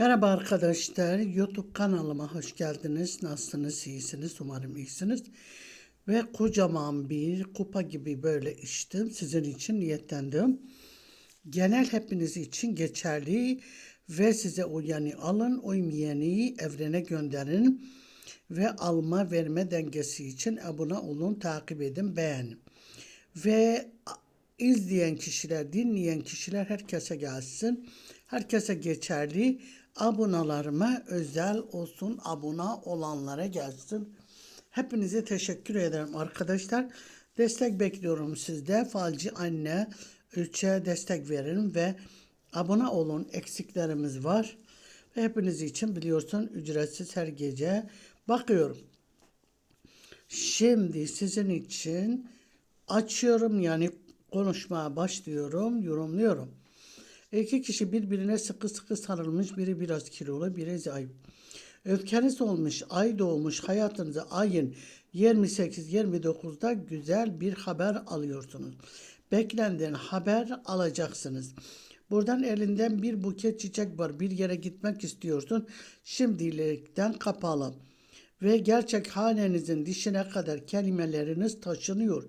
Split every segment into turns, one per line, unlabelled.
Merhaba arkadaşlar, YouTube kanalıma hoş geldiniz. Nasılsınız, iyisiniz? Umarım iyisiniz. Ve kocaman bir kupa gibi böyle içtim. Sizin için niyetlendim. Genel hepiniz için geçerli ve size uyanı alın, uymayanı evrene gönderin ve alma verme dengesi için abone olun, takip edin, beğenin. Ve izleyen kişiler, dinleyen kişiler herkese gelsin. Herkese geçerli. Abonalarıma özel olsun. Abone olanlara gelsin. Hepinize teşekkür ederim arkadaşlar. Destek bekliyorum sizde. Falcı anne ölçüye destek verin ve abone olun. Eksiklerimiz var. Ve hepiniz için biliyorsun ücretsiz her gece bakıyorum. Şimdi sizin için açıyorum yani konuşmaya başlıyorum, yorumluyorum. İki kişi birbirine sıkı sıkı sarılmış, biri biraz kilolu, biri zayıf. Öfkeniz olmuş, ay doğmuş, hayatınıza ayın 28-29'da güzel bir haber alıyorsunuz. Beklenen haber alacaksınız. Buradan elinden bir buket çiçek var. Bir yere gitmek istiyorsun. Şimdilikten kapalı. Ve gerçek hanenizin dişine kadar kelimeleriniz taşınıyor.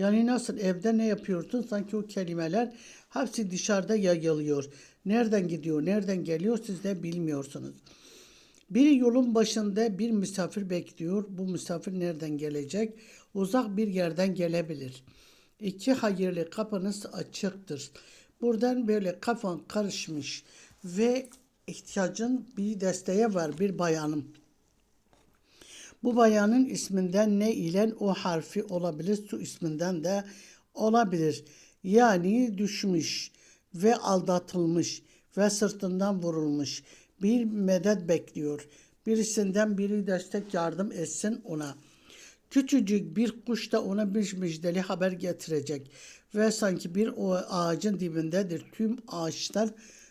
Yani nasıl evde ne yapıyorsun sanki o kelimeler hepsi dışarıda yayılıyor. Nereden gidiyor, nereden geliyor siz de bilmiyorsunuz. Bir yolun başında bir misafir bekliyor. Bu misafir nereden gelecek? Uzak bir yerden gelebilir. İki hayırlı kapınız açıktır. Buradan böyle kafan karışmış ve ihtiyacın bir desteğe var bir bayanım. Bu bayanın isminden ne ile o harfi olabilir, su isminden de olabilir. Yani düşmüş ve aldatılmış ve sırtından vurulmuş. Bir medet bekliyor. Birisinden biri destek yardım etsin ona. Küçücük bir kuş da ona bir müjdeli haber getirecek. Ve sanki bir o ağacın dibindedir. Tüm ağaçlar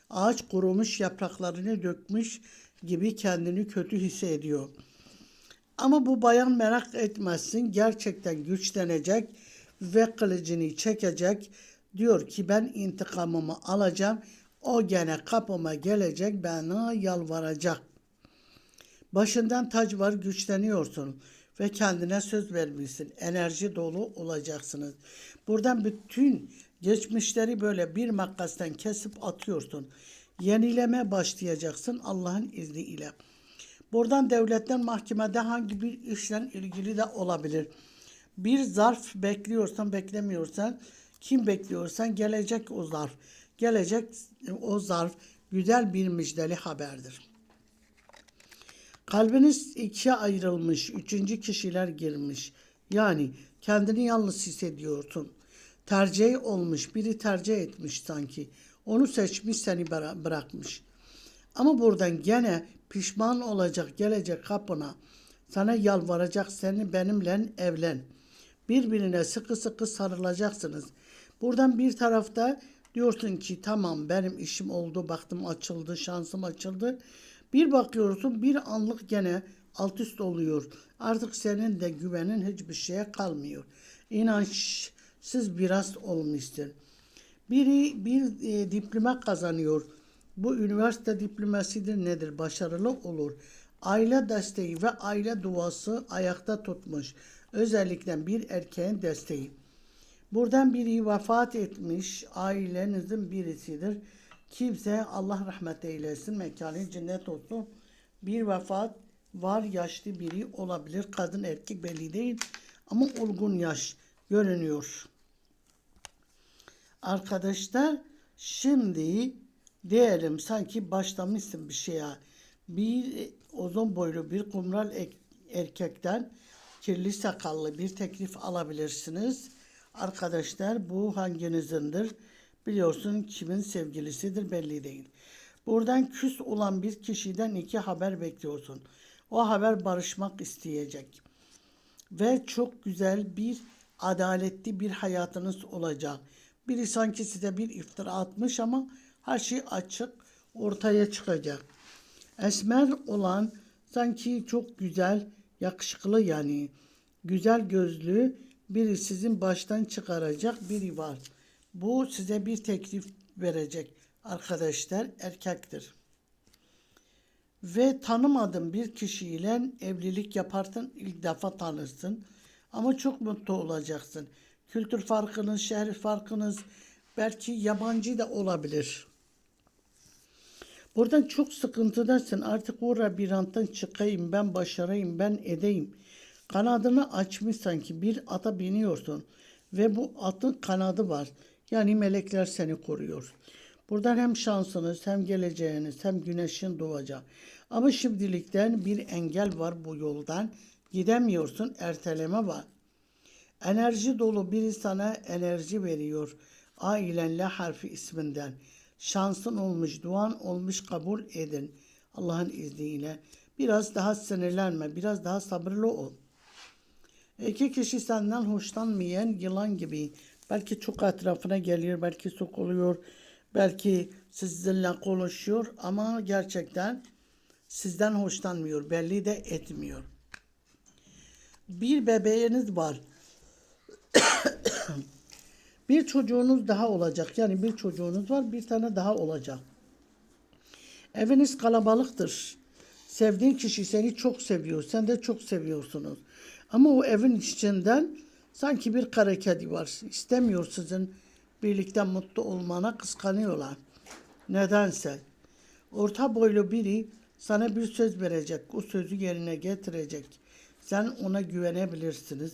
ağaç kurumuş yapraklarını dökmüş gibi kendini kötü hissediyor. Ama bu bayan merak etmezsin gerçekten güçlenecek ve kılıcını çekecek. Diyor ki ben intikamımı alacağım. O gene kapıma gelecek bana yalvaracak. Başından tac var güçleniyorsun ve kendine söz vermişsin. Enerji dolu olacaksınız. Buradan bütün geçmişleri böyle bir makastan kesip atıyorsun. Yenileme başlayacaksın Allah'ın izniyle. Buradan devletten mahkemede hangi bir işle ilgili de olabilir. Bir zarf bekliyorsan beklemiyorsan kim bekliyorsan gelecek o zarf. Gelecek o zarf güzel bir müjdeli haberdir. Kalbiniz ikiye ayrılmış, üçüncü kişiler girmiş. Yani kendini yalnız hissediyorsun. Tercih olmuş, biri tercih etmiş sanki. Onu seçmiş, seni bırakmış. Ama buradan gene pişman olacak, gelecek kapına. Sana yalvaracak, seni benimle evlen. Birbirine sıkı sıkı sarılacaksınız. Buradan bir tarafta diyorsun ki tamam benim işim oldu, baktım açıldı, şansım açıldı. Bir bakıyorsun bir anlık gene alt üst oluyor. Artık senin de güvenin hiçbir şeye kalmıyor. İnançsız biraz olmuştur. Biri bir e, diploma kazanıyor. Bu üniversite diplomasıdır nedir? Başarılı olur. Aile desteği ve aile duası ayakta tutmuş. Özellikle bir erkeğin desteği. Buradan biri vefat etmiş, ailenizin birisidir. Kimse Allah rahmet eylesin, mekanı cennet olsun. Bir vefat var, yaşlı biri olabilir. Kadın erkek belli değil ama olgun yaş görünüyor. Arkadaşlar şimdi diyelim sanki başlamışsın bir şeye. Bir uzun boylu bir kumral erkekten kirli sakallı bir teklif alabilirsiniz. Arkadaşlar bu hanginizindir? Biliyorsun kimin sevgilisidir belli değil. Buradan küs olan bir kişiden iki haber bekliyorsun. O haber barışmak isteyecek. Ve çok güzel bir adaletli bir hayatınız olacak. Biri sanki size bir iftira atmış ama her şey açık ortaya çıkacak. Esmer olan sanki çok güzel, yakışıklı yani güzel gözlü biri sizin baştan çıkaracak biri var. Bu size bir teklif verecek arkadaşlar erkektir. ve tanımadığın bir kişiyle evlilik yaparsın ilk defa tanırsın ama çok mutlu olacaksın. Kültür farkınız, şehir farkınız belki yabancı da olabilir. Buradan çok sıkıntıdasın. Artık o labirentten çıkayım, ben başarayım, ben edeyim. Kanadını açmış sanki bir ata biniyorsun ve bu atın kanadı var. Yani melekler seni koruyor. Buradan hem şansınız hem geleceğiniz hem güneşin doğacak. Ama şimdilikten bir engel var bu yoldan. Gidemiyorsun, erteleme var. Enerji dolu biri sana enerji veriyor. Ailenle harfi isminden. Şansın olmuş, duan olmuş kabul edin. Allah'ın izniyle. Biraz daha sinirlenme, biraz daha sabırlı ol. İki kişi senden hoşlanmayan yılan gibi. Belki çok etrafına geliyor, belki sokuluyor, belki sizinle konuşuyor ama gerçekten sizden hoşlanmıyor, belli de etmiyor. Bir bebeğiniz var. bir çocuğunuz daha olacak. Yani bir çocuğunuz var, bir tane daha olacak. Eviniz kalabalıktır. Sevdiğin kişi seni çok seviyor. Sen de çok seviyorsunuz. Ama o evin içinden sanki bir kara kedi var. İstemiyor sizin birlikte mutlu olmana kıskanıyorlar. Nedense. Orta boylu biri sana bir söz verecek. O sözü yerine getirecek. Sen ona güvenebilirsiniz.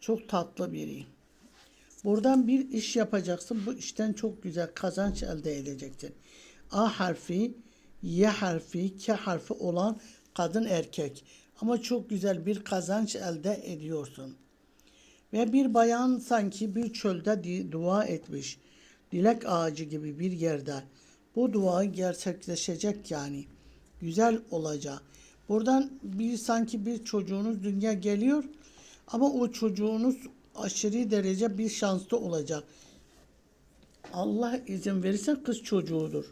Çok tatlı biri. Buradan bir iş yapacaksın. Bu işten çok güzel kazanç elde edeceksin. A harfi, Y harfi, K harfi olan kadın erkek. Ama çok güzel bir kazanç elde ediyorsun. Ve bir bayan sanki bir çölde dua etmiş. Dilek ağacı gibi bir yerde. Bu dua gerçekleşecek yani. Güzel olacak. Buradan bir sanki bir çocuğunuz dünya geliyor ama o çocuğunuz aşırı derece bir şanslı olacak. Allah izin verirse kız çocuğudur.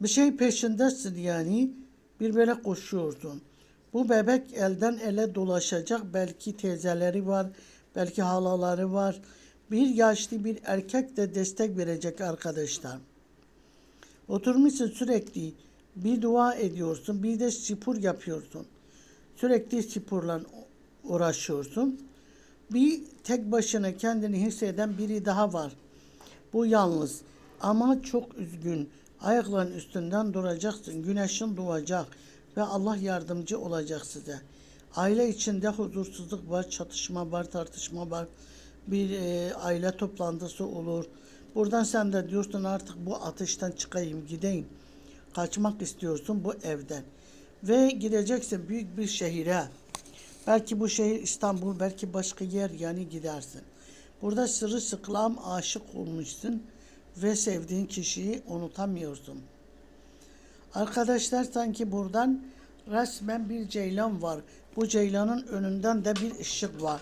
Bir şey peşindesin yani. Bir böyle koşuyorsun. Bu bebek elden ele dolaşacak. Belki teyzeleri var, belki halaları var. Bir yaşlı bir erkek de destek verecek arkadaşlar. Oturmuşsun sürekli bir dua ediyorsun, bir de spor yapıyorsun. Sürekli sporla uğraşıyorsun. Bir tek başına kendini hisseden biri daha var. Bu yalnız ama çok üzgün. Ayakların üstünden duracaksın. Güneşin doğacak ve Allah yardımcı olacak size. Aile içinde huzursuzluk var, çatışma var, tartışma var. Bir e, aile toplantısı olur. Buradan sen de diyorsun artık bu ateşten çıkayım, gideyim. Kaçmak istiyorsun bu evden. Ve gideceksin büyük bir şehire. Belki bu şehir İstanbul, belki başka yer yani gidersin. Burada sırılsıklam aşık olmuşsun ve sevdiğin kişiyi unutamıyorsun. Arkadaşlar sanki buradan resmen bir ceylan var. Bu ceylanın önünden de bir ışık var.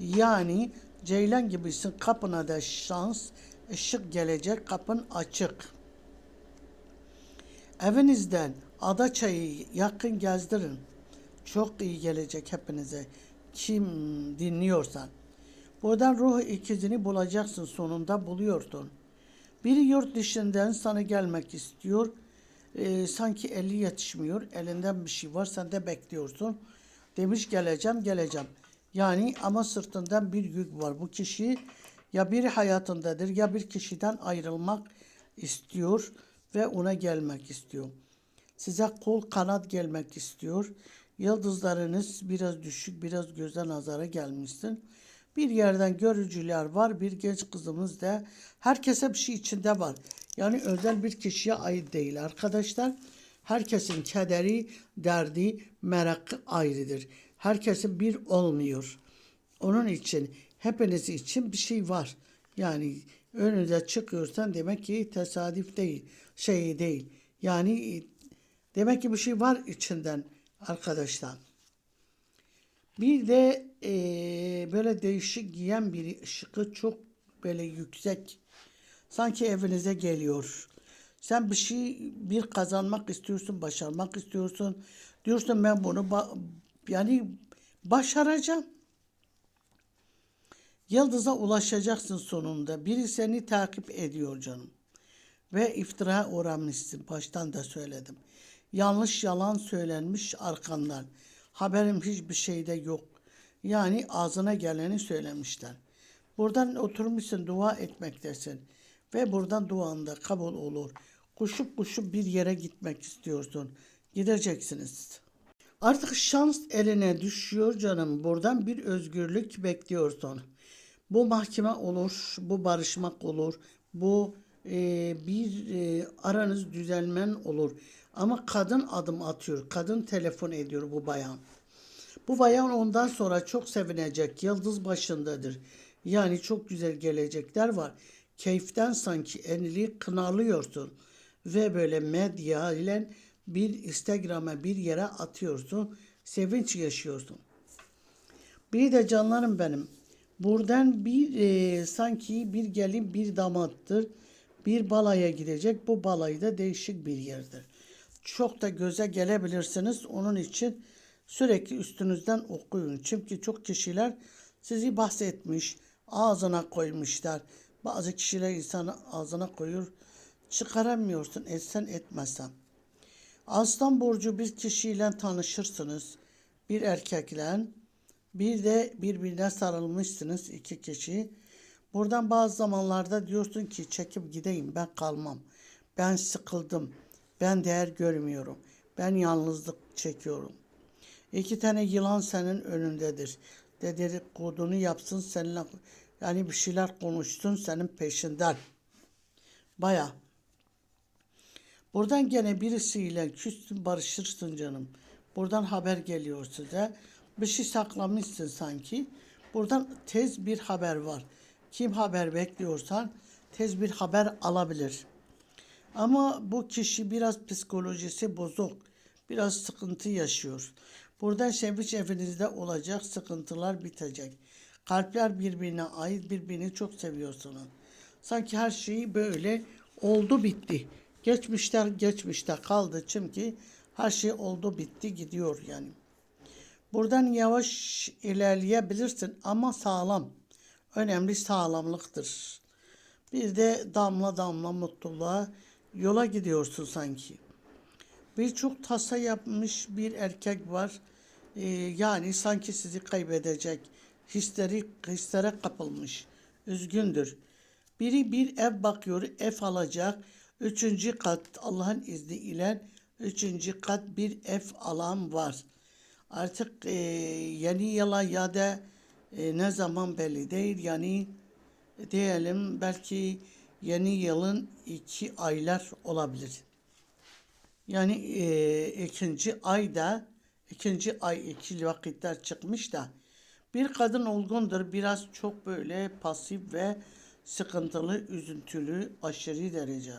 Yani ceylan gibisin kapına da şans, ışık gelecek, kapın açık. Evinizden ada çayı yakın gezdirin. Çok iyi gelecek hepinize. Kim dinliyorsan. Buradan ruh ikizini bulacaksın sonunda buluyorsun. Biri yurt dışından sana gelmek istiyor. Ee, sanki eli yetişmiyor. Elinden bir şey var. Sen de bekliyorsun. Demiş geleceğim geleceğim. Yani ama sırtından bir yük var. Bu kişi ya biri hayatındadır ya bir kişiden ayrılmak istiyor ve ona gelmek istiyor. Size kol kanat gelmek istiyor. Yıldızlarınız biraz düşük, biraz göze nazara gelmişsin. Bir yerden görücüler var. Bir genç kızımız da herkese bir şey içinde var. Yani özel bir kişiye ait değil arkadaşlar. Herkesin kederi, derdi, merakı ayrıdır. Herkesin bir olmuyor. Onun için hepiniz için bir şey var. Yani önünüze çıkıyorsan demek ki tesadüf değil, şey değil. Yani demek ki bir şey var içinden arkadaşlar. Bir de eee, böyle değişik giyen biri ışığı çok böyle yüksek. Sanki evinize geliyor. Sen bir şey bir kazanmak istiyorsun, başarmak istiyorsun. Diyorsun ben bunu ba- yani başaracağım. Yıldıza ulaşacaksın sonunda. Biri seni takip ediyor canım. ve iftira uğramışsın. Baştan da söyledim. Yanlış yalan söylenmiş arkandan. Haberim hiçbir şeyde yok. Yani ağzına geleni söylemişler. Buradan oturmuşsun dua etmektesin. Ve buradan duan da kabul olur. Kuşup kuşup bir yere gitmek istiyorsun. Gideceksiniz. Artık şans eline düşüyor canım. Buradan bir özgürlük bekliyorsun. Bu mahkeme olur, bu barışmak olur, bu e, bir e, aranız düzelmen olur. Ama kadın adım atıyor, kadın telefon ediyor bu bayan. Bu bayan ondan sonra çok sevinecek, yıldız başındadır. Yani çok güzel gelecekler var. Keyiften sanki enli kınalıyorsun ve böyle medya ile bir Instagram'a bir yere atıyorsun, sevinç yaşıyorsun. Bir de canlarım benim. Buradan bir e, sanki bir gelin bir damattır. Bir balaya gidecek. Bu balayı da değişik bir yerdir. Çok da göze gelebilirsiniz. Onun için sürekli üstünüzden okuyun. Çünkü çok kişiler sizi bahsetmiş, ağzına koymuşlar. Bazı kişiler insanı ağzına koyuyor. Çıkaramıyorsun etsen etmesen. Aslan burcu bir kişiyle tanışırsınız. Bir erkekle. Bir de birbirine sarılmışsınız iki kişi. Buradan bazı zamanlarda diyorsun ki çekip gideyim ben kalmam. Ben sıkıldım. Ben değer görmüyorum. Ben yalnızlık çekiyorum. İki tane yılan senin önündedir. Dedikodunu yapsın seninle yani bir şeyler konuşsun senin peşinden. Baya. Buradan gene birisiyle küstün barışırsın canım. Buradan haber geliyor size. Bir şey saklamışsın sanki. Buradan tez bir haber var. Kim haber bekliyorsan tez bir haber alabilir. Ama bu kişi biraz psikolojisi bozuk. Biraz sıkıntı yaşıyor. Buradan sevinç evinizde olacak sıkıntılar bitecek. Kalpler birbirine ait birbirini çok seviyorsunuz. Sanki her şey böyle oldu bitti. Geçmişler geçmişte kaldı çünkü her şey oldu bitti gidiyor yani. Buradan yavaş ilerleyebilirsin ama sağlam. Önemli sağlamlıktır. Bir de damla damla mutluluğa yola gidiyorsun sanki. Birçok tasa yapmış bir erkek var. Ee, yani sanki sizi kaybedecek. Hisleri, hislere kapılmış. Üzgündür. Biri bir ev bakıyor, ev alacak. Üçüncü kat Allah'ın izniyle üçüncü kat bir ev alan var. Artık e, yeni yıla ya da e, ne zaman belli değil. Yani diyelim belki yeni yılın iki aylar olabilir. Yani e, ikinci ayda ikinci ay ikili vakitler çıkmış da bir kadın olgundur biraz çok böyle pasif ve sıkıntılı, üzüntülü, aşırı derece.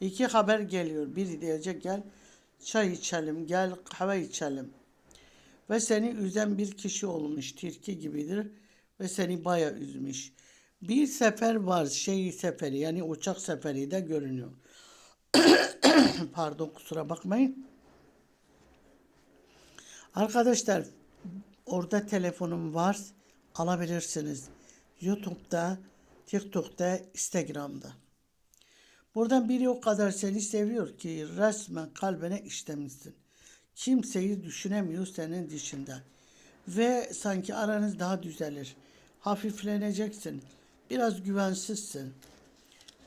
İki haber geliyor. Biri diyecek gel çay içelim, gel kahve içelim. Ve seni üzen bir kişi olmuş, tilki gibidir ve seni baya üzmüş. Bir sefer var, şey seferi yani uçak seferi de görünüyor. Pardon kusura bakmayın. Arkadaşlar orada telefonum var alabilirsiniz. YouTube'da, TikTok'ta, Instagram'da. Buradan biri o kadar seni seviyor ki resmen kalbine işlemişsin. Kimseyi düşünemiyor senin dışında. Ve sanki aranız daha düzelir. Hafifleneceksin. Biraz güvensizsin.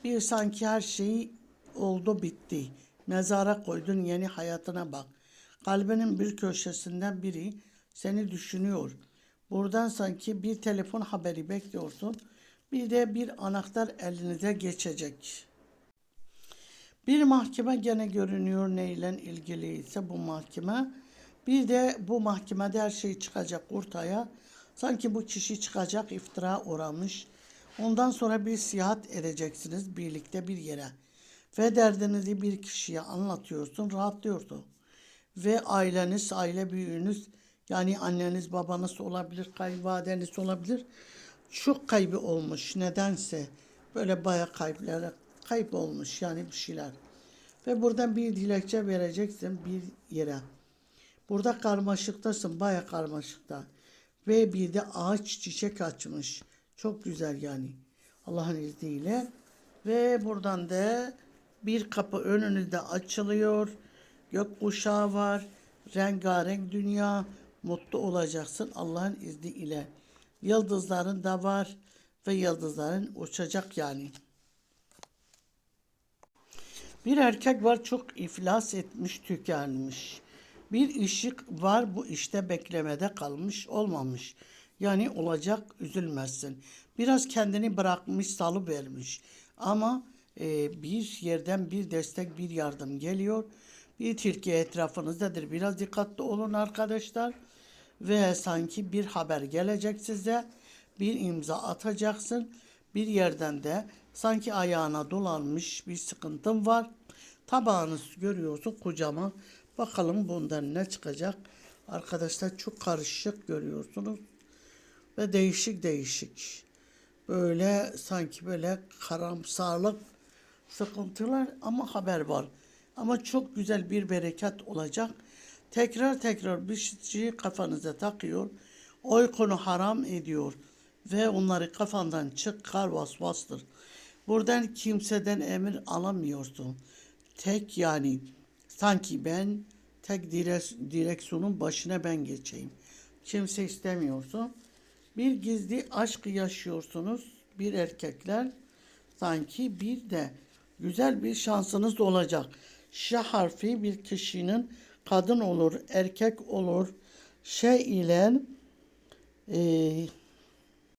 Bir sanki her şeyi oldu bitti. Mezara koydun yeni hayatına bak. Kalbinin bir köşesinden biri seni düşünüyor. Buradan sanki bir telefon haberi bekliyorsun. Bir de bir anahtar elinize geçecek. Bir mahkeme gene görünüyor neyle ilgili ise bu mahkeme. Bir de bu mahkemede her şey çıkacak ortaya. Sanki bu kişi çıkacak iftira uğramış. Ondan sonra bir siyahat edeceksiniz birlikte bir yere. Ve derdinizi bir kişiye anlatıyorsun, rahatlıyorsun. Ve aileniz, aile büyüğünüz yani anneniz, babanız olabilir, kayınvalideniz olabilir. Çok kaybı olmuş nedense. Böyle bayağı kayıplara kayıp olmuş yani bir şeyler. Ve buradan bir dilekçe vereceksin bir yere. Burada karmaşıktasın, baya karmaşıkta. Ve bir de ağaç çiçek açmış. Çok güzel yani. Allah'ın izniyle. Ve buradan da Bir kapı önünüzde açılıyor. Gökkuşağı var. Rengarenk dünya. Mutlu olacaksın Allah'ın izni ile. Yıldızların da var ve yıldızların uçacak yani. Bir erkek var çok iflas etmiş, tükenmiş. Bir ışık var bu işte beklemede kalmış, olmamış. Yani olacak, üzülmezsin. Biraz kendini bırakmış, salı vermiş. Ama e, bir yerden bir destek, bir yardım geliyor. Bir tilki etrafınızdadır. Biraz dikkatli olun arkadaşlar. Ve sanki bir haber gelecek size. Bir imza atacaksın. Bir yerden de sanki ayağına dolanmış bir sıkıntın var. Tabağınız görüyorsun kocaman. Bakalım bundan ne çıkacak. Arkadaşlar çok karışık görüyorsunuz. Ve değişik değişik. Böyle sanki böyle karamsarlık sıkıntılar ama haber var. Ama çok güzel bir bereket olacak. Tekrar tekrar bir şeyi kafanıza takıyor. O konu haram ediyor. Ve onları kafandan çıkar vasvastır. Buradan kimseden emir alamıyorsun. Tek yani sanki ben tek direk- direksiyonun başına ben geçeyim. Kimse istemiyorsun. Bir gizli aşk yaşıyorsunuz bir erkekler. Sanki bir de güzel bir şansınız olacak. Ş harfi bir kişinin kadın olur, erkek olur. Şey ile e,